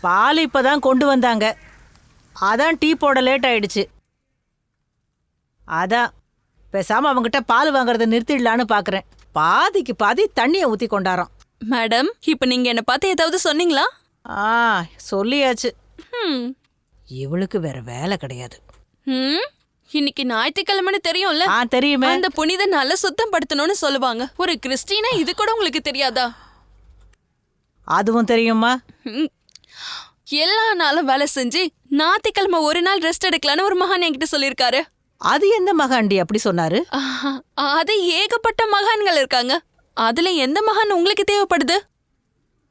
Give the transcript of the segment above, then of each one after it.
பால் இப்பதான் கொண்டு வந்தாங்க. அதான் டீ போட லேட் ஆயிடுச்சு. அதான் பேசாம அவங்ககிட்ட பால் வாங்குறத நிறுத்திடலான்னு பாக்குறேன். பாதிக்கு பாதி தண்ணியை ஊத்தி கொண்டாரோம். மேடம் இப்ப நீங்க என்ன பார்த்து ஏதாவது சொன்னீங்களா? ஆ சொல்லியாச்சு. ஹம். இவளுக்கு வேற வேலை கிடையாது. ஹம். இன்னைக்கு ஞாயிற்றுக்கிழமைன்னு தெரியும்ல? ஆ தெரியுமே. அந்த புனித நாள சுத்தம் படுத்தணும்னு சொல்லுவாங்க. ஒரு கிறிஸ்டினா இது கூட உங்களுக்கு தெரியாதா? அதுவும் தெரியுமா? ஹம். எல்லா நாளும் வேலை செஞ்சு ஞாயிற்றுக்கிழமை ஒரு நாள் ரெஸ்ட் எடுக்கலான்னு ஒரு மகான் என்கிட்ட சொல்லியிருக்காரு. அது எந்த மகாண்டி அப்படி சொன்னாரு? அது ஏகப்பட்ட மகான்கள் இருக்காங்க. அதுல எந்த மகான் உங்களுக்கு தேவைப்படுது?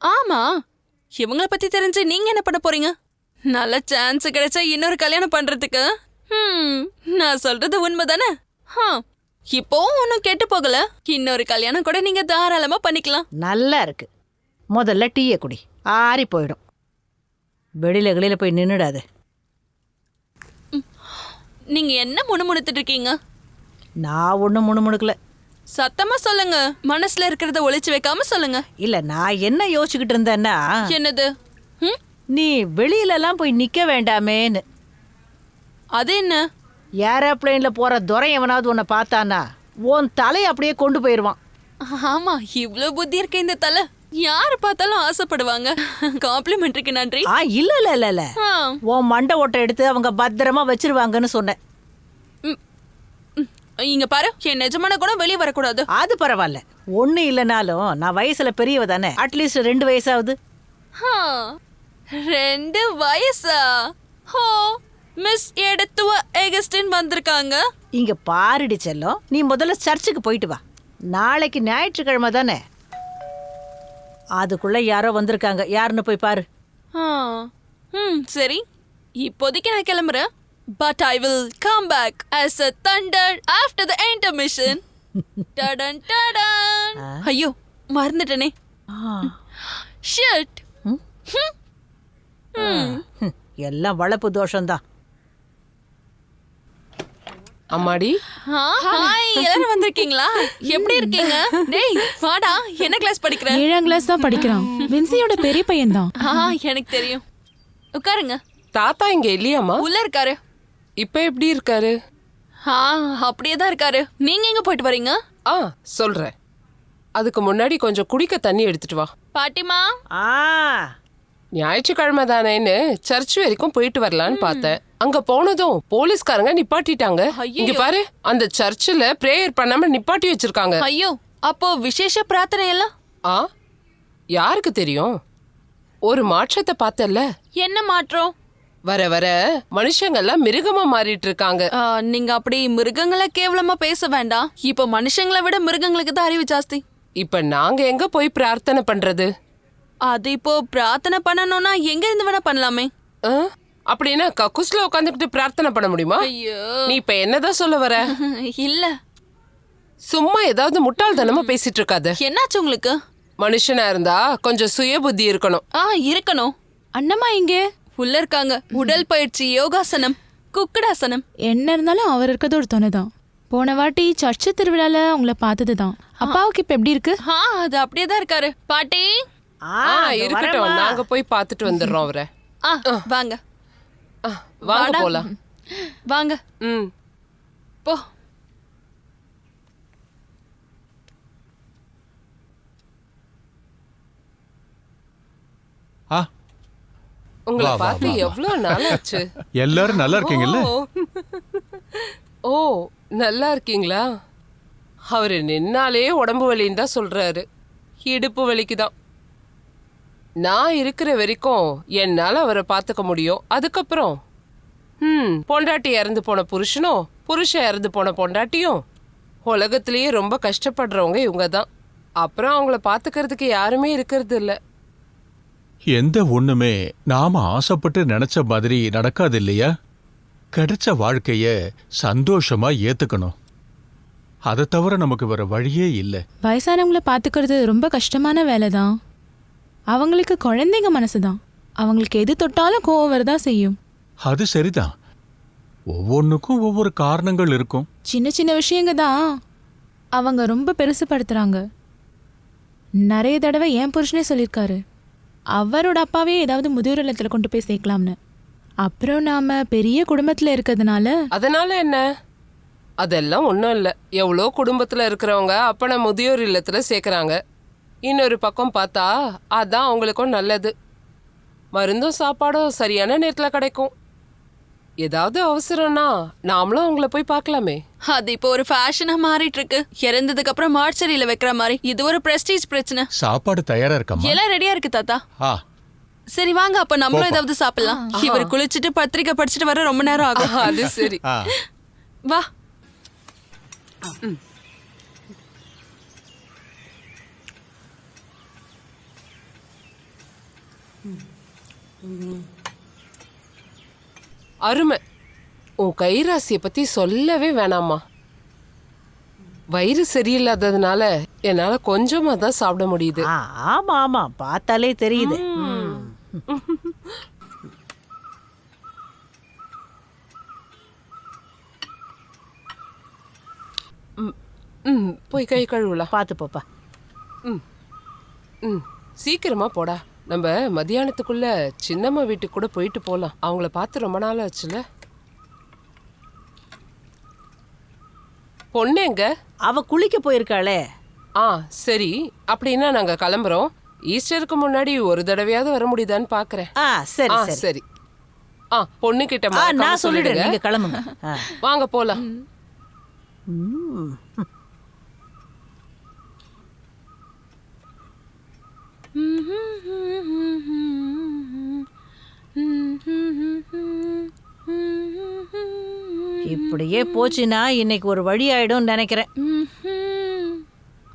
ஆமா இவங்கள பத்தி தெரிஞ்சு நீங்க என்ன பண்ண போறீங்க? நல்ல சான்ஸ் கிடைச்சா இன்னொரு கல்யாணம் பண்றதுக்கு. நான் சொல்றது உண்மைதானே? இப்போவும் ஒன்றும் கெட்டு போகல. இன்னொரு கல்யாணம் கூட நீங்க தாராளமா பண்ணிக்கலாம். நல்லா இருக்கு. முதல்ல டீயை குடி. ஆறி போயிடும். வெளியில வெளியில போய் நின்னுடாது. நீங்க என்ன முணுமுணுத்துட்டு இருக்கீங்க? நான் ஒன்றும் முணுமுணுக்கல. சத்தமா சொல்லுங்க. மனசுல இருக்கிறத ஒளிச்சு வைக்காம சொல்லுங்க. இல்ல நான் என்ன யோசிச்சுக்கிட்டு இருந்தேன்னா என்னது? நீ வெளியிலலாம் போய் நிக்க வேண்டாமேன்னு. அது என்ன? ஏரோப்ளேன்ல போற துரை எவனாவது உன்னை பார்த்தானா உன் தலையை அப்படியே கொண்டு போயிடுவான் ஆமா இவ்ளோ புத்தி இருக்கு இந்த தலை. யாரு பார்த்தாலும் ஆசைப்படுவாங்க. காம்ப்ளிமெண்ட்ரிக்கு நன்றி. ஆ இல்ல இல்ல இல்ல இல்ல. உன் மண்டை ஓட்டை எடுத்து அவங்க பத்திரமா வச்சிருவாங்கன்னு சொன்னேன். இங்க பாரு என் நிஜமான குணம் வெளியே வரக்கூடாது. அது பரவாயில்ல. ஒண்ணு இல்லைனாலும் நான் வயசுல பெரியவ தானே. அட்லீஸ்ட் ரெண்டு வயசாவது. ஹா, ரெண்டு வயசா? ஹோ மிஸ் எடுத்துவ எகஸ்டின் வந்திருக்காங்க. இங்க பாருடி செல்லம் நீ முதல்ல சர்ச்சுக்கு போயிட்டு வா. நாளைக்கு ஞாயிற்றுக்கிழமை தானே. அதுக்குள்ள யாரோ வந்திருக்காங்க. யாருன்னு போய் பாரு. ம் சரி. இப்போதைக்கு நான் கிளம்புறேன். But I will come back as a thunder after the intermission. டடன் டடன் ஐயோ மறந்துட்டனே. ஷிட் ம், எல்லாம் வளப்பு தோஷம்தான். அம்மாடி? ஹாய் எல்லாரும் வந்திருக்கீங்களா? எப்படி இருக்கீங்க? டேய் வாடா என்ன கிளாஸ் படிக்கிற? ஏழாம் கிளாஸ் தான் படிக்கிறான். வின்சியோட பெரிய பையன் தான் ஆ எனக்கு தெரியும். உட்காருங்க. தாத்தா இங்க இல்லையாம்மா? உள்ள இருக்காரு. இப்ப எப்படி இருக்காரு? ஆ அப்படியே தான் இருக்காரு. நீங்க எங்க போயிட்டு வரீங்க? ஆ சொல்றேன். அதுக்கு முன்னாடி கொஞ்சம் குடிக்க தண்ணி எடுத்துட்டு வா. பாட்டிமா? ஆ. ஞாயிற்றுக்கிழமை தானேன்னு சர்ச் வரைக்கும் போயிட்டு வரலான்னு பார்த்தேன். அங்க போனதும் போலீஸ்காரங்க நிப்பாட்டிட்டாங்க. இங்க பாரு அந்த சர்ச்சில் பிரேயர் பண்ணாம நிப்பாட்டி வச்சிருக்காங்க. ஐயோ அப்போ விசேஷ பிரார்த்தனை எல்லாம்? ஆ யாருக்கு தெரியும்? ஒரு மாற்றத்தை பார்த்தல்ல. என்ன மாற்றம்? வர வர மனுஷங்கெல்லாம் மிருகமா மாறிட்டு இருக்காங்க ஆ, நீங்க அப்படி மிருகங்களை கேவலமா பேச வேண்டாம். இப்போ மனுஷங்களை விட மிருகங்களுக்கு தான் அறிவு ஜாஸ்தி. இப்ப நாங்க எங்க போய் பிரார்த்தனை பண்றது? அது இப்போ பிரார்த்தனை பண்ணணும்னா எங்க இருந்து வேணா பண்ணலாமே. ஆ? அப்படின்னா கக்குஸ்ல உட்காந்துக்கிட்டு பிரார்த்தனை பண்ண முடியுமா? ஐயோ. நீ இப்ப என்னதான் சொல்ல வர? இல்ல. சும்மா ஏதாவது முட்டாள்தனமா பேசிட்டு இருக்காத என்னாச்சு உங்களுக்கு? மனுஷனா இருந்தா கொஞ்சம் சுய புத்தி இருக்கணும். ஆ இருக்கணும். அண்ணம்மா இங்கே உள்ள இருக்காங்க. உடல் பயிற்சி யோகாசனம் குக்கடாசனம். என்ன இருந்தாலும் அவர் இருக்கிறது ஒரு துணை தான் போன வாட்டி சர்ச்சு திருவிழால உங்களை பார்த்தது தான் அப்பாவுக்கு இப்ப எப்படி இருக்கு? ஆ அது அப்படியே தான் இருக்காரு. பாட்டி. இருக்கட்டும். நாங்க போய் பார்த்துட்டு வந்துடுறோம் அவரை. ஆ வாங்க. ஆ, வாங்க வாடா. போலாம். வாங்க. ம். போ. உங்களை பார்த்து வா. எவ்வளவு நாளாச்சு. எல்லாரும் நல்லா இருக்கீங்கல்ல? ஓ. நல்லா இருக்கீங்களா? அவரு நின்னாலே உடம்பு வலின்னு தான் சொல்றாரு. இடுப்பு வலிக்கு தான் நான் இருக்கிற வரைக்கும் என்னால அவரை பார்த்துக்க முடியும். அதுக்கப்புறம் ம் பொண்டாட்டி இறந்து போன புருஷனும் புருஷன் இறந்து போன பொண்டாட்டியும் உலகத்திலேயே ரொம்ப கஷ்டப்படுறவங்க இவங்க தான் அப்புறம் அவங்கள பார்த்துக்கிறதுக்கு யாருமே இருக்கிறது இல்ல. எந்த ஒண்ணுமே நாம ஆசைப்பட்டு நினைச்ச மாதிரி நடக்காது இல்லையா? கிடைச்ச வாழ்க்கைய சந்தோஷமா ஏத்துக்கணும். அதை தவிர நமக்கு வேற வழியே இல்லை. வயசானவங்கள பாத்துக்கிறது ரொம்ப கஷ்டமான வேலை தான் அவங்களுக்கு குழந்தைங்க மனசு தான் அவங்களுக்கு எது தொட்டாலும் கோவம் வரதான் செய்யும். அது சரிதான். ஒவ்வொன்றுக்கும் ஒவ்வொரு காரணங்கள் இருக்கும். சின்ன சின்ன விஷயங்க தான். அவங்க ரொம்ப பெருசுப்படுத்துறாங்க. நிறைய தடவை என் புருஷனே சொல்லியிருக்காரு. அவரோட அப்பாவே ஏதாவது முதியோர் இல்லத்துல கொண்டு போய் சேர்க்கலாம்னு. அப்புறம் நாம பெரிய குடும்பத்துல இருக்கிறதுனால. அதனால என்ன? அதெல்லாம் ஒன்றும் இல்லை. எவ்வளோ குடும்பத்தில் இருக்கிறவங்க அப்பனை முதியோர் இல்லத்துல சேர்க்குறாங்க. இன்னொரு பக்கம் பார்த்தா அதான் அவங்களுக்கும் நல்லது. மருந்தும் சாப்பாடும் சரியான நேரத்தில் கிடைக்கும். ஏதாவது அவசரம்னா நாமளும் அவங்கள போய் பார்க்கலாமே. அது இப்போ ஒரு ஃபேஷனா மாறிட்டு இருக்கு இறந்ததுக்கு அப்புறம் மார்ச்சரியில வைக்கிற மாதிரி இது ஒரு பிரஸ்டீஜ் பிரச்சனை. சாப்பாடு தயாரா இருக்கம்மா எல்லாம் ரெடியா இருக்கு தாத்தா. ஆ. சரி வாங்க அப்ப நம்மளும் ஏதாவது சாப்பிடலாம். இவர் குளிச்சிட்டு பத்திரிக்கை படிச்சுட்டு வர ரொம்ப நேரம் ஆகும். அது சரி. ஆ. வா. அருமை. உன் கைராசியை பத்தி சொல்லவே வேணாம்மா. வயிறு சரியில்லாததுனால என்னால கொஞ்சமா தான் சாப்பிட முடியுது. ஆ, ஆமா ஆமா. பார்த்தாலே தெரியுது. ம். ம். போய் கை கழுவலாம். பார்த்து போப்பா. ம். சீக்கிரமா போடா. நம்ம மத்தியானத்துக்குள்ள சின்னம்மா வீட்டுக்கு கூட போயிட்டு போலாம். அவங்கள பார்த்து ரொம்ப நாள் ஆச்சுல? பொண்ணு எங்க? அவ குளிக்க போயிருக்காளே. ஆ சரி. அப்படின்னா நாங்க கிளம்புறோம்? ஈஸ்டருக்கு முன்னாடி ஒரு தடவையாவது வர முடியுதான்னு பாக்குறேன். ஆ சரி சரி. ஆ பொண்ணு கிட்ட நான் சொல்லிடுறேன். சொல்லிடுங்க. நீங்க கிளம்புங்க. வாங்க போலாம். இப்படியே போச்சுன்னா இன்னைக்கு ஒரு வழி ஆயிடும்னு நினைக்கிறேன்.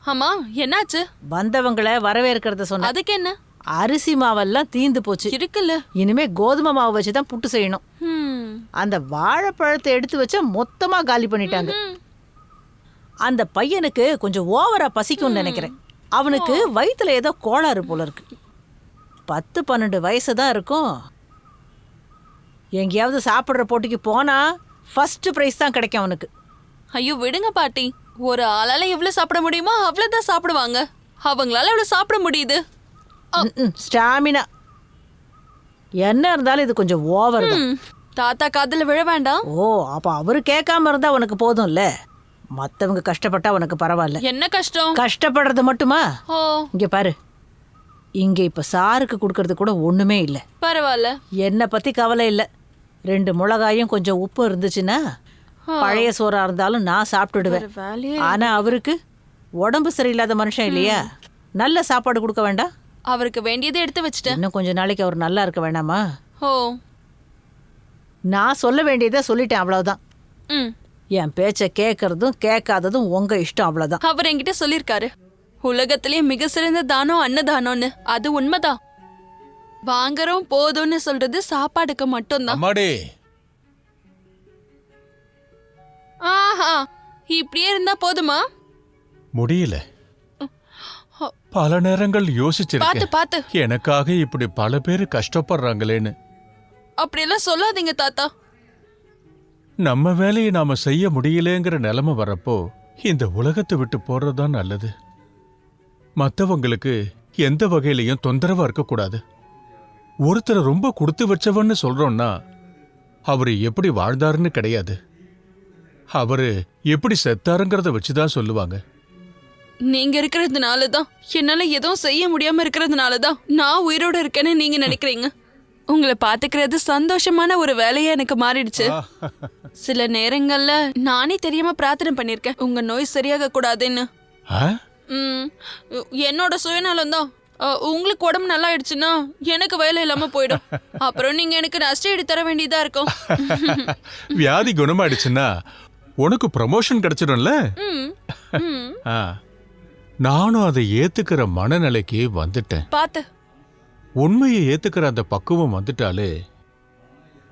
ஆமா என்னாச்சு? வந்தவங்களை வரவேற்கிறத சொன்ன அதுக்கு என்ன அரிசி மாவெல்லாம் தீந்து போச்சு. இருக்குல்ல. இனிமே கோதுமை மாவு வச்சு தான் புட்டு செய்யணும். அந்த வாழைப்பழத்தை எடுத்து வச்சா மொத்தமா காலி பண்ணிட்டாங்க. அந்த பையனுக்கு கொஞ்சம் ஓவரா பசிக்கும்னு நினைக்கிறேன். அவனுக்கு வயித்துல ஏதோ கோளாறு போல இருக்கு. பத்து பன்னெண்டு வயசு தான் இருக்கும். எங்கேயாவது சாப்பிட்ற போட்டிக்கு போனா ஃபர்ஸ்ட் ப்ரைஸ் தான் கிடைக்கும் அவனுக்கு. ஐயோ விடுங்க பாட்டி. ஒரு ஆளால எவ்வளவு சாப்பிட முடியுமோ? அவ்வளவுதான் சாப்பிடுவாங்க. அவங்களால எவ்வளவு சாப்பிட முடியுது. ஸ்டாமினா. என்ன இருந்தாலும் இது கொஞ்சம் ஓவர் தாத்தா காதுல விழ வேண்டாம். ஓ அப்ப அவரு கேட்காம இருந்தா உனக்கு போதும்ல? மத்தவங்க கஷ்டப்பட்டா உனக்கு பரவாயில்ல. என்ன கஷ்டம்? கஷ்டப்படுறது மட்டுமா? ஓ. இங்க பாரு. இங்க இப்ப சாருக்கு கொடுக்கறது கூட ஒண்ணுமே இல்ல. பரவாயில்ல. என்னை பத்தி கவலை இல்ல. ரெண்டு மிளகாயும் கொஞ்சம் உப்பு இருந்துச்சுன்னா பழைய சோறா இருந்தாலும் நான் சாப்பிட்டுடுவேன். வேலையே ஆனா அவருக்கு உடம்பு சரியில்லாத மனுஷன் இல்லையா? நல்ல சாப்பாடு கொடுக்க வேண்டாம் அவருக்கு வேண்டியதை எடுத்து வச்சுட்டேன். இன்னும் கொஞ்ச நாளைக்கு அவர் நல்லா இருக்க வேண்டாமா ஓ. நான் சொல்ல வேண்டியதை சொல்லிட்டேன் அவ்வளவுதான். ம். என் பேச்சை கேட்கறதும் கேட்காததும் உங்க இஷ்டம் அவ்வளவுதான். அவர் என்கிட்ட சொல்லிருக்காரு உலகத்திலேயே மிக சிறந்த தானம் அன்னதானம்னு அது உண்மைதான். வாங்குறோம் போதும்னு சொல்றது சாப்பாடுக்கு மட்டும்தான். அம்மாடி. ஆஹா இப்படியே இருந்தா போதுமா? முடியல. பல நேரங்கள் பாத்து யோசிச்சிருக்கேன் பாத்து எனக்காக இப்படி பல பேர் கஷ்டப்படுறாங்களேன்னு. அப்படியெல்லாம் சொல்லாதீங்க தாத்தா. நம்ம வேலையை நாம செய்ய முடியலங்கிற நிலைமை வரப்போ இந்த உலகத்தை விட்டு போறதுதான் நல்லது. மற்றவங்களுக்கு எந்த வகையிலையும் தொந்தரவா இருக்கக்கூடாது. ஒருத்தரை ரொம்ப கொடுத்து வச்சவன்னு சொல்றோம்னா அவர் எப்படி வாழ்ந்தாருன்னு கிடையாது. அவரு எப்படி செத்தாருங்கிறத வச்சுதான் சொல்லுவாங்க. நீங்க இருக்கிறதுனால தான் என்னால எதுவும் செய்ய முடியாம இருக்கிறதுனால தான் நான் உயிரோட இருக்கேன்னு நீங்க நினைக்கிறீங்க? உங்களை பாத்துக்கிறது சந்தோஷமான ஒரு வேலையா எனக்கு மாறிடுச்சு. சில நேரங்கள்ல நானே தெரியாம பிரார்த்தனை பண்ணிருக்கேன் உங்க நோய் சரியாக கூடாதுன்னு. என்னோட சுயநலம் தான். உங்களுக்கு உடம்பு நல்லா ஆயிடுச்சுன்னா எனக்கு வேலை இல்லாம போயிடும். அப்புறம் நீங்க எனக்கு நஷ்ட ஈடு தர வேண்டியதா இருக்கும். வியாதி குணமாயிடுச்சுன்னா உனக்கு ப்ரமோஷன் கிடைச்சிடும்ல. நானும் அதை ஏத்துக்கிற மனநிலைக்கு வந்துட்டேன். பாத்து. உண்மையை ஏத்துக்கிற அந்த பக்குவம் வந்துட்டாலே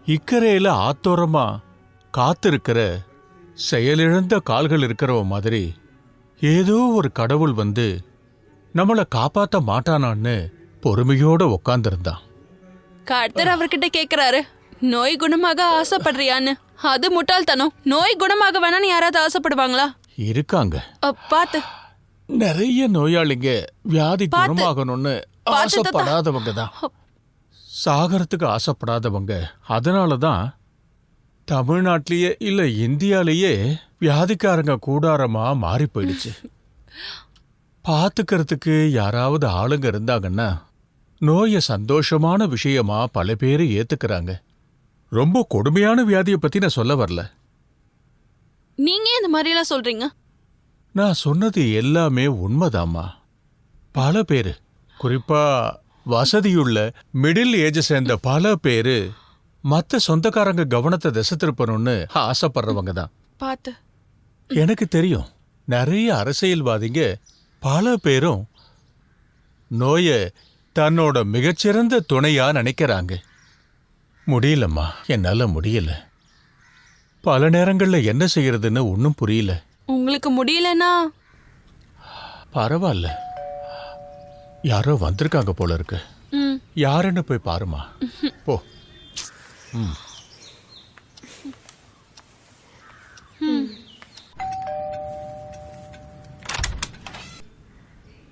இக்கரையில ஆத்தோரமா காத்திருக்கிற செயலிழந்த கால்கள் இருக்கிறவ மாதிரி ஏதோ ஒரு கடவுள் வந்து நம்மள காப்பாத்த மாட்டானான்னு பொறுமையோட உக்காந்துருந்தான். கர்த்தர் அவர்கிட்ட கேக்குறாரு நோய் குணமாக ஆசைப்படுறியான்னு. அது முட்டாள்தனம். நோய் குணமாக வேணான்னு யாராவது ஆசைப்படுவாங்களா? இருக்காங்க. அ, பாத்து. நிறைய நோயாளிங்க வியாதி குணமாகணும்னு பார்த்து தாத்தா. ஆசைப்படாதவங்க தான். சாகரத்துக்கு ஆசைப்படாதவங்க. அதனால தான் தமிழ்நாட்டிலேயே இல்ல இந்தியாலேயே வியாதிக்காரங்க கூடாரமா மாறி போயிடுச்சு பார்த்துக்கிறதுக்கு யாராவது ஆளுங்க இருந்தாங்கன்னா நோயை சந்தோஷமான விஷயமா பல பேர் ஏத்துக்கிறாங்க. ரொம்ப கொடுமையான வியாதியை பத்தி நான் சொல்ல வரல. நீங்க இந்த மாதிரி எல்லாம் சொல்றீங்க? நான் சொன்னது எல்லாமே உண்மைதாம்மா. பல பேரு குறிப்பா வசதியுள்ள மிடில் ஏஜ் சேர்ந்த பல பேரு மத்த சொந்தக்காரங்க கவனத்தை திசை திருப்பணும்னு ஆசைப்படுறவங்க தான். பார்த்து. எனக்கு தெரியும். நிறைய அரசியல்வாதிங்க பல பேரும் நோயை தன்னோட மிகச்சிறந்த துணையா நினைக்கிறாங்க. முடியலம்மா. என்னால முடியல. பல நேரங்கள்ல என்ன செய்யறதுன்னு ஒன்றும் புரியல. உங்களுக்கு முடியலன்னா? பரவாயில்ல. யாரோ வந்திருக்காங்க போல இருக்கு. ம். யாருன்னு போய் பாருமா. போ.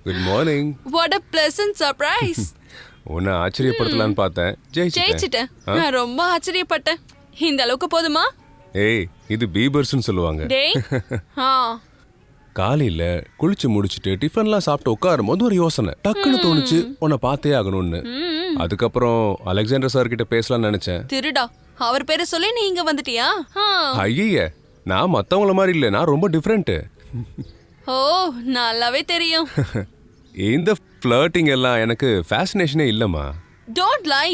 Good morning what a pleasant surprise உன்னை ஆச்சரியப்படுத்தலான்னு பார்த்தேன். ஜெயிச்சிட்டேன். ஜெயிச்சிட்டேன். நான் ரொம்ப ஆச்சரியப்பட்டேன். இந்த அளவுக்கு போதுமா? ஏய் இது பீபர்ஸ்னு சொல்லுவாங்க. டேய். ஆ. காலையில குளிச்சு முடிச்சிட்டு டிஃபன்லாம் சாப்பிட்டு உட்காரும் போது ஒரு யோசனை. டக்குன்னு தோணுச்சு உன்னை பார்த்தே ஆகணும்னு. அதுக்கப்புறம் அலெக்சாண்டர் சார் கிட்ட பேசலாம்னு நினைச்சேன். திருடா அவர் பேரை சொல்லி நீ இங்க வந்துட்டியா. ஐய நான் மத்தவங்கள மாதிரி இல்லை நான் ரொம்ப டிஃப்ரெண்ட் ஓ நல்லாவே தெரியும். இந்த ஃப்ளர்ட்டிங் எல்லாம் எனக்கு ஃபேசினேஷனே இல்லைம்மா. டோன்ட் லை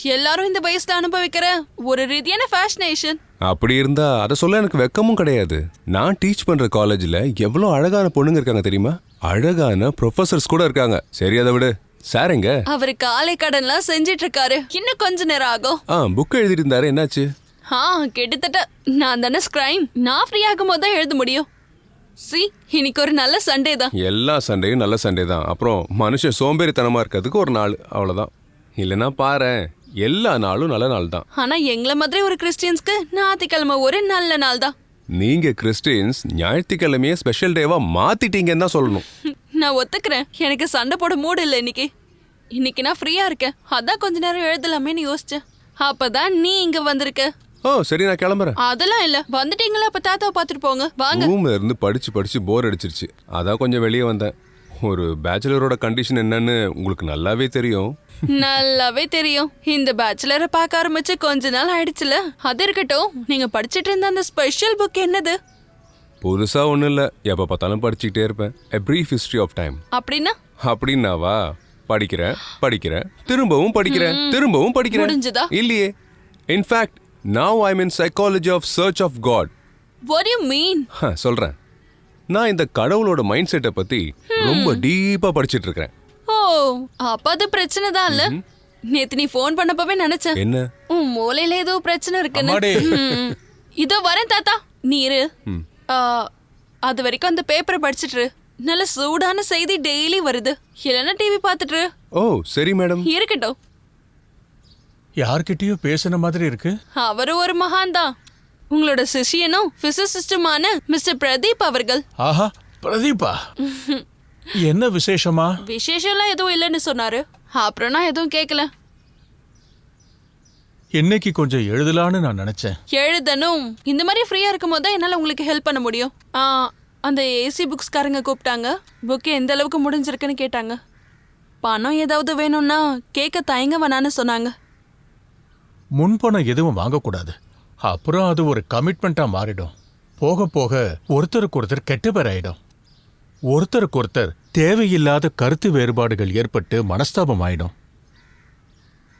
எல்லாரும் இந்த வயசுல அனுபவிக்கிற ஒரு ரீதியான ஃபேஷனேஷன் அப்படி இருந்தா அதை சொல்ல எனக்கு வெக்கமும் கிடையாது. நான் டீச் பண்ற காலேஜ்ல எவ்வளோ அழகான பொண்ணுங்க இருக்காங்க தெரியுமா? அழகான ப்ரொஃபசர்ஸ் கூட இருக்காங்க. சரி அதை விடு. சார் எங்க? அவர் காலை கடன்லாம் செஞ்சிட்டு இருக்காரு இன்னும் கொஞ்ச நேரம் ஆகும். ஆ புக் எழுதிட்டு இருந்தாரு என்னாச்சு? ஆ கிட்டத்தட்ட நான் தானே ஸ்கிரைம் நான் ஃப்ரீ ஆகும் போது தான் எழுத முடியும். சி இன்னைக்கு ஒரு நல்ல சண்டே தான். எல்லா சண்டையும் நல்ல சண்டே தான். அப்புறம் மனுஷன் சோம்பேறித்தனமா இருக்கிறதுக்கு ஒரு நாள். அவ்வளவுதான். இல்லைன்னா பாரேன். எல்லா நாளும் நல்ல நாள் தான் ஆனா எங்களை மாதிரி ஒரு கிறிஸ்டியன்ஸ்க்கு ஞாயிற்றுக்கிழமை ஒரு நல்ல நாள் தான் நீங்க கிறிஸ்டியன்ஸ் ஞாயிற்றுக்கிழமையே ஸ்பெஷல் டேவா மாத்திட்டீங்கன்னு தான் சொல்லணும். நான் ஒத்துக்கிறேன். எனக்கு சண்டை போட மூடு இல்லை இன்னைக்கு. இன்னைக்கு நான் ஃப்ரீயா இருக்கேன். அதான் கொஞ்ச நேரம் எழுதலாமேன்னு யோசிச்சேன். அப்பதான் நீ இங்க வந்திருக்க. ஓ சரி நான் கிளம்புறேன். அதெல்லாம் இல்ல. வந்துட்டீங்களா? அப்ப தாத்தாவை பார்த்துட்டு போங்க. வாங்க. ரூம்ல இருந்து படிச்சு படிச்சு போர் அடிச்சிருச்சு. அதான் கொஞ்சம் வெளியே வந்தேன். ஒரு பேச்சுலரோட கண்டிஷன் என்னன்னு உங்களுக்கு நல்லாவே தெரியும். நல்லாவே தெரியும். இந்த பேச்சுலரை பார்க்க ஆரம்பிச்சு கொஞ்ச நாள் ஆயிடுச்சுல. அது இருக்கட்டும். நீங்க படிச்சிட்டு இருந்த அந்த ஸ்பெஷல் புக் என்னது? புதுசா ஒன்றும் இல்லை. எப்போ பார்த்தாலும் படிச்சுக்கிட்டே இருப்பேன். A brief history of time அப்படின்னா? அப்படின்னாவா? படிக்கிறேன் படிக்கிறேன். திரும்பவும் படிக்கிறேன் திரும்பவும் படிக்கிறேன். முடிஞ்சுதா? இல்லையே. In fact now I mean psychology of church of God do you mean சொல்றேன். நான் இந்த கடவுளோட மைண்ட் செட்டை பத்தி ரொம்ப டீப்பா படிச்சிட்டு இருக்கிறேன் ஓ அப்ப அது பிரச்சனை தான் இல்ல? நேத்து நீ ஃபோன் பண்ணப்பவே நினைச்சேன். என்ன? உன் மூளையில ஏதோ பிரச்சனை இருக்குன்னு. அம்மாடி. ம். இதோ வரேன் தாத்தா. நீ இரு. ஆ, அது வரைக்கும் அந்த பேப்பரை படிச்சிட்டு இரு. நல்ல சூடான செய்தி டெய்லி வருது. இல்லைன்னா டிவி பார்த்துட்டு இரு. ஓ சரி மேடம். இருக்கட்டும். யார்கிட்டயோ பேசுன மாதிரி இருக்கு. அவரு ஒரு மகான் தான் உங்களோட சிஷியனும் பிசிசிஸ்டுமான மிஸ்டர் பிரதீப் அவர்கள். ஆஹா பிரதீபா என்ன விசேஷமா? விசேஷம்லாம் எதுவும் இல்லைன்னு சொன்னாரு. அப்புறம் நான் எதுவும் கேட்கல இன்னைக்கு கொஞ்சம் எழுதலான்னு நான் நினைச்சேன். எழுதணும். இந்த மாதிரி ஃப்ரீயா இருக்கும் போது தான் என்னால உங்களுக்கு ஹெல்ப் பண்ண முடியும். ஆ, அந்த ஏசி புக்ஸ்காரங்க கூப்பிட்டாங்க. புக் எந்த அளவுக்கு முடிஞ்சிருக்குன்னு கேட்டாங்க. பணம் ஏதாவது வேணும்னா கேட்க தயங்க வேணான்னு சொன்னாங்க. முன்பணம் எதுவும் வாங்கக்கூடாது. அப்புறம் அது ஒரு கமிட்மெண்ட்டா மாறிடும். போக போக ஒருத்தருக்கு ஒருத்தர் கெட்ட பேர் ஆயிடும். ஒருத்தருக்கு ஒருத்தர் தேவையில்லாத கருத்து வேறுபாடுகள் ஏற்பட்டு மனஸ்தாபம் ஆயிடும்.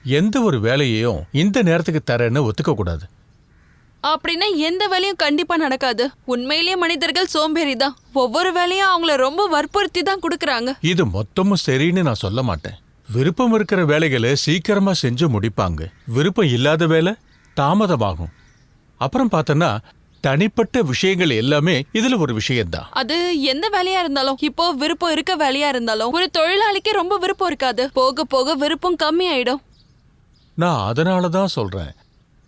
எந்த ஒரு வேலையையும் இந்த நேரத்துக்கு தரேன்னு ஒத்துக்க கூடாது. அப்படின்னா எந்த வேலையும் கண்டிப்பா நடக்காது. உண்மையிலேயே மனிதர்கள் சோம்பேறி தான். ஒவ்வொரு வேலையும் அவங்கள ரொம்ப வற்புறுத்தி தான் கொடுக்கறாங்க. இது மொத்தமும் சரின்னு நான் சொல்ல மாட்டேன். விருப்பம் இருக்கிற வேலைகளை சீக்கிரமா செஞ்சு முடிப்பாங்க. விருப்பம் இல்லாத வேலை தாமதமாகும். அப்புறம் பார்த்தோன்னா தனிப்பட்ட விஷயங்கள் எல்லாமே இதுல ஒரு விஷயம்தான். அது எந்த வேலையா இருந்தாலும் இப்போ விருப்பம் இருக்க வேலையா இருந்தாலும் ஒரு தொழிலாளிக்கு ரொம்ப விருப்பம் இருக்காது. போக போக விருப்பம் கம்மி ஆயிடும் நான் அதனால தான் சொல்றேன்.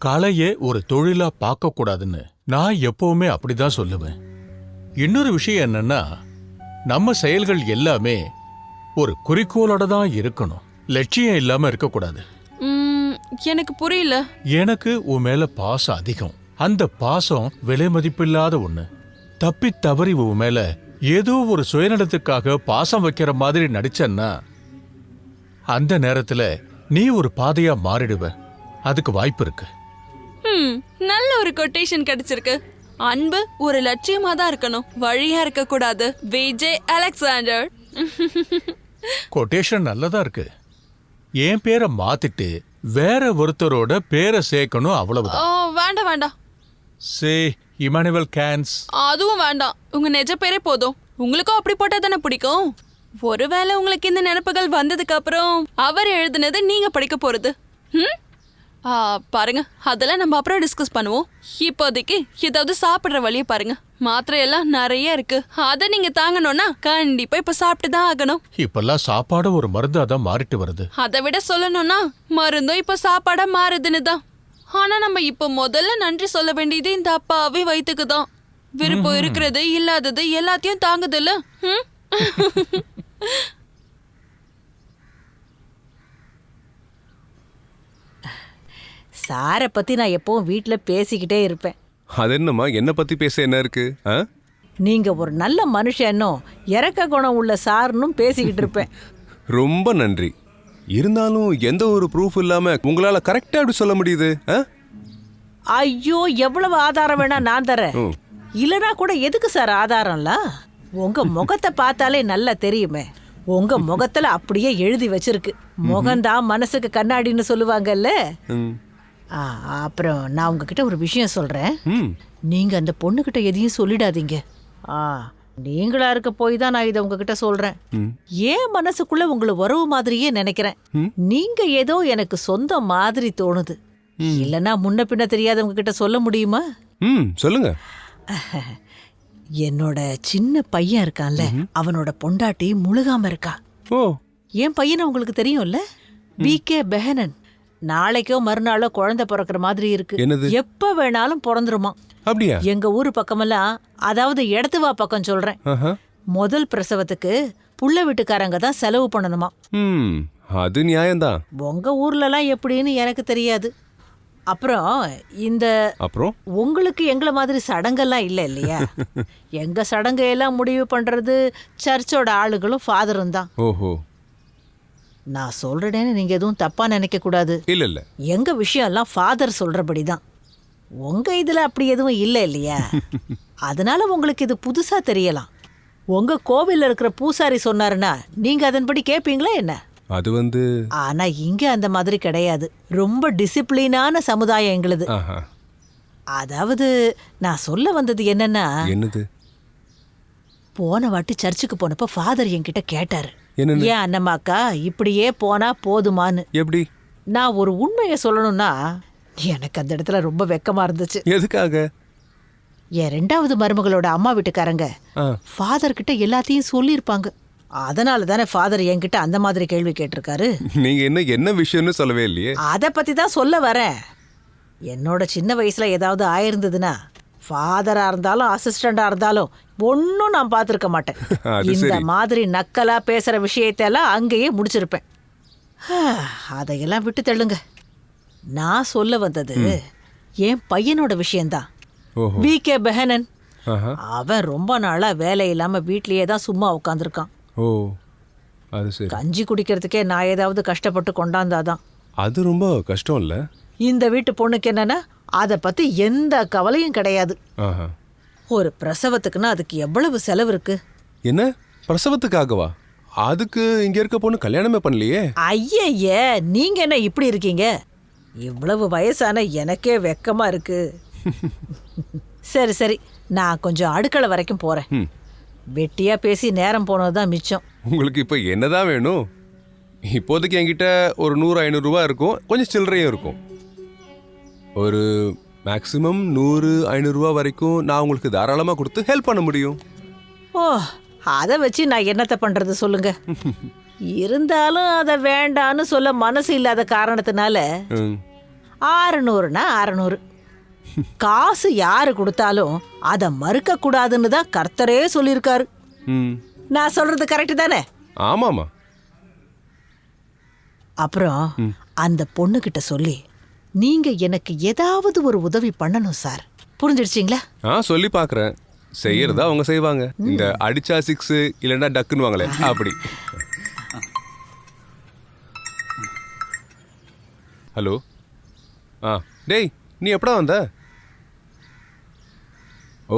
கலையை ஒரு தொழிலா பார்க்க கூடாதுன்னு நான் எப்பவுமே அப்படிதான் சொல்லுவேன். இன்னொரு விஷயம் என்னன்னா நம்ம செயல்கள் எல்லாமே ஒரு குறிக்கோளோட தான் இருக்கணும். லட்சியம் இல்லாம இருக்கக்கூடாது. எனக்கு புரியல. எனக்கு உன் மேல பாசம் அதிகம். அந்த பாசம் விலை மதிப்பில்லாத ஒண்ணு. தப்பி தவறி உன் மேல ஏதோ ஒரு சுயநலத்துக்காக பாசம் வைக்கிற மாதிரி நடிச்சன்னா அந்த நேரத்துல நீ ஒரு பாதையா மாறிடுவ. அதுக்கு வாய்ப்பு இருக்கு. நல்ல ஒரு கொட்டேஷன் கிடைச்சிருக்கு. அன்பு ஒரு லட்சியமா தான் இருக்கணும். வழியா இருக்க கூடாது விஜய் அலெக்சாண்டர். கொட்டேஷன் நல்லதா இருக்கு. என் பேரை மாத்திட்டு வேற ஒருத்தரோட பேரை சேர்க்கணும் அவ்வளவுதான். வேண்டாம் வேண்டாம். Say Immanuel Kant. அதுவும் வேண்டாம். உங்க நிஜ பேரே போதும். உங்களுக்கும் அப்படி போட்டா தானே பிடிக்கும்? ஒருவேளை உங்களுக்கு இந்த நினைப்புகள் வந்ததுக்கு அப்புறம் அவர் எழுதுனது நீங்க படிக்க போறது. ம்? ஆ, பாருங்க. அதெல்லாம் நம்ம அப்புறம் டிஸ்கஸ் பண்ணுவோம். இப்போதைக்கு ஏதாவது சாப்பிடுற வழியை பாருங்க. மாத்திரை எல்லாம் நிறைய இருக்கு. அதை நீங்க தாங்கணும்னா கண்டிப்பா இப்ப சாப்பிட்டு தான் ஆகணும். இப்பெல்லாம் சாப்பாடு ஒரு மருந்து அதான் மாறிட்டு வருது. அதை விட சொல்லணும்னா மருந்தும் இப்ப சாப்பாடா மாறுதுன்னு தான். ஆனா நம்ம இப்ப முதல்ல நன்றி சொல்ல வேண்டியது இந்த அப்பாவே வயிற்றுக்கு தான் விருப்பம் இருக்கிறது இல்லாதது எல்லாத்தையும் தாங்குதுல்ல? சாரை பத்தி நான் எப்பவும் வீட்ல பேசிக்கிட்டே இருப்பேன். அது என்னம்மா? என்ன பத்தி பேச என்ன இருக்கு? ஆ? நீங்க ஒரு நல்ல மனுஷனும் இறக்க குணம் உள்ள சார்னும் பேசிக்கிட்டு இருப்பேன். ரொம்ப நன்றி. இருந்தாலும் எந்த ஒரு ப்ரூஃப் இல்லாம உங்களால கரெக்டா எப்படி சொல்ல முடியுது? ஐயோ எவ்வளவு ஆதாரம் வேணா நான் தரேன். இல்லனா கூட எதுக்கு சார் ஆதாரம்லாம் உங்க முகத்தை பார்த்தாலே நல்லா தெரியுமே. உங்க முகத்துல அப்படியே எழுதி வச்சிருக்கு. முகம்தான் மனசுக்கு கண்ணாடின்னு சொல்லுவாங்கல்ல? அப்புறம் நான் உங்ககிட்ட ஒரு விஷயம் சொல்றேன். நீங்க அந்த பொண்ணுகிட்ட எதையும் சொல்லிடாதீங்க. ஆ நீங்களா இருக்க போய் தான் நான் இதை உங்ககிட்ட சொல்றேன். ஏன் மனசுக்குள்ள உங்களை உறவு மாதிரியே நினைக்கிறேன்? நீங்க ஏதோ எனக்கு சொந்த மாதிரி தோணுது. இல்லனா முன்ன பின்ன தெரியாதவங்க கிட்ட சொல்ல முடியுமா? சொல்லுங்க. என்னோட சின்ன பையன் இருக்கான்ல அவனோட பொண்டாட்டி முழுகாம இருக்கா. ஓ. என் பையனை உங்களுக்கு தெரியும்ல? P K Behanan. நாளைக்கோ மறுநாளோ குழந்தை பிறக்கிற மாதிரி இருக்கு? எப்ப வேணாலும் பிறந்துருமா அப்படியா? எங்க ஊரு பக்கமெல்லாம் அதாவது இடத்துவா பக்கம் சொல்றேன். முதல் பிரசவத்துக்கு புள்ள வீட்டுக்காரங்க தான் செலவு பண்ணணுமா? ம் அது நியாயம்தான். உங்க ஊர்லலாம் எப்படின்னு எனக்கு தெரியாது. அப்புறம் இந்த அப்புறம்? உங்களுக்கு எங்களை மாதிரி சடங்கெல்லாம் இல்லை இல்லையா? எங்க சடங்கையெல்லாம் முடிவு பண்றது சர்ச்சோட ஆளுகளும் ஃபாதரும் தான். ஓஹோ. நான் சொல்றேன்னு நீங்க எதுவும் தப்பா நினைக்க கூடாது இல்ல இல்ல. எங்க விஷயம்லாம் ஃபாதர் சொல்றபடி தான். உங்க இதுல அப்படி எதுவும் இல்லை இல்லையா? அதனால உங்களுக்கு இது புதுசா தெரியலாம். உங்க கோவில்ல இருக்கிற பூசாரி சொன்னாருன்னா நீங்க அதன்படி கேட்பீங்களா என்ன? அது வந்து ஆனா இங்க அந்த மாதிரி கிடையாது. ரொம்ப டிசிப்ளினான சமுதாயம் எங்களுது. அதாவது நான் சொல்ல வந்தது என்னன்னா என்னது? போன வாட்டி சர்ச்சுக்கு போனப்ப ஃபாதர் என்கிட்ட கேட்டாரு? ஏன் அண்ணம்மாக்கா இப்படியே போனா போதுமான்னு. எப்படி? நான் ஒரு உண்மையை சொல்லணும்னா எனக்கு அந்த இடத்துல ரொம்ப வெக்கமா இருந்துச்சு. எதுக்காக? என் ரெண்டாவது மருமகளோட அம்மா வீட்டுக்காரங்க ஃபாதர் கிட்ட எல்லாத்தையும் சொல்லியிருப்பாங்க. அதனால தானே ஃபாதர் என்கிட்ட அந்த மாதிரி கேள்வி கேட்டிருக்காரு? நீங்க என்ன என்ன விஷயம்னு சொல்லவே இல்லையே. அதை பத்தி தான் சொல்ல வரேன். என்னோட சின்ன வயசுல ஏதாவது ஆயிருந்ததுன்னா ஃபாதரா இருந்தாலும் அசிஸ்டண்டா இருந்தாலும் ஒன்றும் நான் பார்த்துருக்க மாட்டேன். இந்த. மாதிரி நக்கலா பேசுற விஷயத்தெல்லாம் அங்கேயே முடிச்சிருப்பேன். அதையெல்லாம் விட்டு தள்ளுங்க. நான் சொல்ல வந்தது என் பையனோட விஷயம்தான். ஓஹோ. வி கே பெஹனன் ஆஹா. அவன் ரொம்ப நாளா வேலை இல்லாம வீட்லயே தான் சும்மா உட்காந்துருக்கான் ஓ அது சரி. கஞ்சி குடிக்கிறதுக்கே நான் ஏதாவது கஷ்டப்பட்டு கொண்டாந்தாதான். அது ரொம்ப கஷ்டம் இல்ல இந்த வீட்டு பொண்ணுக்கு என்னன்னா அதை பத்தி எந்த கவலையும் கிடையாது. ஆஹா. ஒரு பிரசவத்துக்குன்னா அதுக்கு எவ்வளவு செலவு இருக்கு? என்ன? பிரசவத்துக்காகவா? அதுக்கு இங்க இருக்க பொண்ணு கல்யாணமே பண்ணலையே. ஐயய்ய நீங்க என்ன இப்படி இருக்கீங்க? இவ்வளவு வயசான எனக்கே வெக்கமா இருக்கு. சரி சரி. நான் கொஞ்சம் அடுக்களை வரைக்கும் போறேன். ம். வெட்டியா பேசி நேரம் போனதுதான் மிச்சம். உங்களுக்கு இப்போ என்னதான் வேணும்? இப்போதைக்கு என்கிட்ட ஒரு நூறு ஐநூறுரூவா இருக்கும். கொஞ்சம் சில்லறையும் இருக்கும். ஒரு மேக்ஸிமம் நூறு ஐநூறுரூவா வரைக்கும் நான் உங்களுக்கு தாராளமாக கொடுத்து ஹெல்ப் பண்ண முடியும். ஓ அதை வச்சு நான் என்னத்தை பண்றது சொல்லுங்க. இருந்தாலும் அதை வேண்டான்னு சொல்ல மனசு இல்லாத காரணத்தினால. ஆறுநூறுனா அறநூறு காசு யாரு கொடுத்தாலும் அதை மறுக்க கூடாதுன்னு தான் கர்த்தரே சொல்லியிருக்காரு. நான் சொல்றது கரெக்ட் தானே? ஆமாம்மா. அப்புறம் அந்த பொண்ணுகிட்ட சொல்லி நீங்க எனக்கு ஏதாவது ஒரு உதவி பண்ணணும் சார். புரிஞ்சிடுச்சிங்களா? ஆ சொல்லி பார்க்குறேன். செய்யறதா அவங்க செய்வாங்க. இந்த அடிச்சா சிக்ஸ் இல்லைன்னா டக்குன்னு வாங்களே அப்படி. ஹலோ? ஆ டேய் நீ எப்படா வந்த?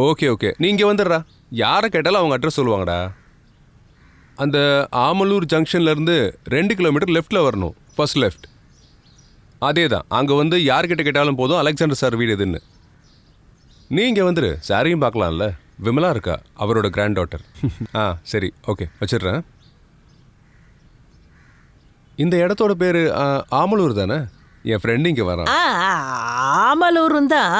Okay okay. நீ இங்கே வந்துடுறா. யாரை கேட்டாலும் அவங்க அட்ரஸ் சொல்லுவாங்கடா. அந்த ஆமலூர் ஜங்ஷன்லேருந்து ரெண்டு கிலோமீட்டர் லெஃப்டில் வரணும் ஃபர்ஸ்ட் லெஃப்ட் அதே தான் அங்கே வந்து யார்கிட்ட கேட்டாலும் போதும் அலெக்சாண்டர் சார் வீடு எதுன்னு. நீ இங்கே வந்துரு. சாரியும் பார்க்கலாம்ல. விமலா இருக்கா? அவரோட கிராண்ட் டாட்டர் ஆ சரி ஓகே. வச்சிடுறேன். இந்த இடத்தோட பேர் ஆமலூர் தானே? என் ஃப்ரெண்டு இங்கே வரான். ஆ ஆமலூரும் தான்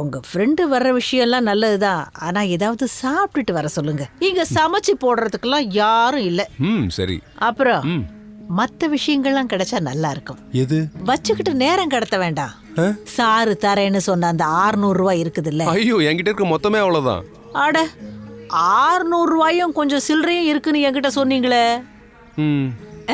உங்க ஃப்ரெண்டு வர்ற விஷயம்லாம் நல்லதுதான். ஆனா ஏதாவது சாப்பிட்டுட்டு வர சொல்லுங்க. இங்க சமைச்சு போடுறதுக்கெல்லாம் யாரும் இல்ல. ம் சரி. அப்புறம் மத்த விஷயங்கள்லாம் கிடைச்சா நல்லா இருக்கும். எது? வச்சுக்கிட்டு நேரம் கடத்த வேண்டாம். சாரு தரேன்னு சொன்ன அந்த 600 ரூபாய் இருக்குதுல்ல. ஐயோ என்கிட்ட இருக்க மொத்தமே அவ்வளோதான் அட 600 ரூபாயும் கொஞ்சம் சில்லறையும் இருக்குன்னு என்கிட்ட சொன்னீங்களே. ம்.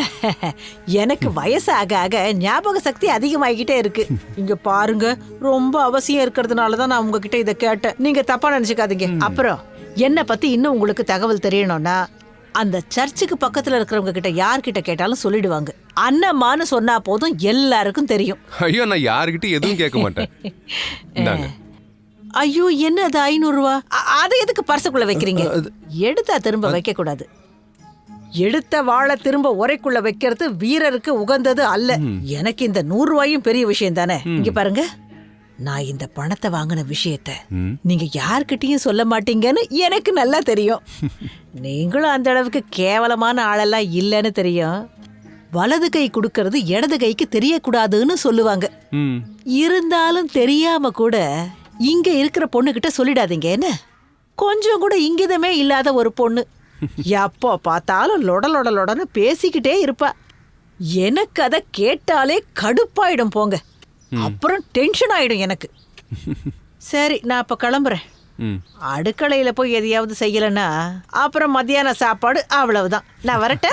எனக்கு வயசு ஆக ஆக ஞாபக சக்தி அதிகமாகிக்கிட்டே இருக்கு. இங்க பாருங்க ரொம்ப அவசியம் இருக்கிறதுனால தான் நான் உங்ககிட்ட இதை கேட்டேன். நீங்க தப்பா நினைச்சுக்காதீங்க. அப்புறம் என்ன பத்தி இன்னும் உங்களுக்கு தகவல் தெரியணும்னா அந்த சர்ச்சுக்கு பக்கத்துல இருக்கிறவங்க கிட்ட யார்கிட்ட கேட்டாலும் சொல்லிடுவாங்க. அன்னம்மான்னு சொன்னா போதும் எல்லாருக்கும் தெரியும். ஐயோ நான் யாருக்கிட்டையும் எதுவும் கேட்க மாட்டேன். இந்தாங்க. ஐயோ என்ன அது ஐநூறு ரூபா? அ- அதை எதுக்கு பர்சுக்குள்ள வைக்கிறீங்க? எடுத்தா திரும்ப வைக்க கூடாது எடுத்த வாழை திரும்ப உரைக்குள்ள வைக்கிறது வீரருக்கு உகந்தது அல்ல. எனக்கு இந்த நூறு ரூபாயும் பெரிய விஷயம் தானே? இங்க பாருங்க. நான் இந்த பணத்தை வாங்கின விஷயத்த நீங்க யார்கிட்டயும் சொல்ல மாட்டீங்கன்னு எனக்கு நல்லா தெரியும். நீங்களும் அந்த அளவுக்கு கேவலமான ஆளெல்லாம் இல்லைன்னு தெரியும். வலது கை கொடுக்கறது இடது கைக்கு தெரியக்கூடாதுன்னு சொல்லுவாங்க. இருந்தாலும் தெரியாம கூட இங்க இருக்கிற பொண்ணுகிட்ட சொல்லிடாதீங்க என்ன? கொஞ்சம் கூட இங்கிதமே இல்லாத ஒரு பொண்ணு. எப்போ பார்த்தாலும் லொட லொட லொடன்னு பேசிக்கிட்டே இருப்பா. எனக்கு அதை கேட்டாலே கடுப்பாயிடும் போங்க. அப்புறம் டென்ஷன் ஆயிடும் எனக்கு. சரி நான் அப்ப கிளம்புறேன். அடுக்கலையில போய் எதையாவது செய்யலைன்னா அப்புறம் மத்தியான சாப்பாடு அவ்வளவுதான். நான் வரட்டா?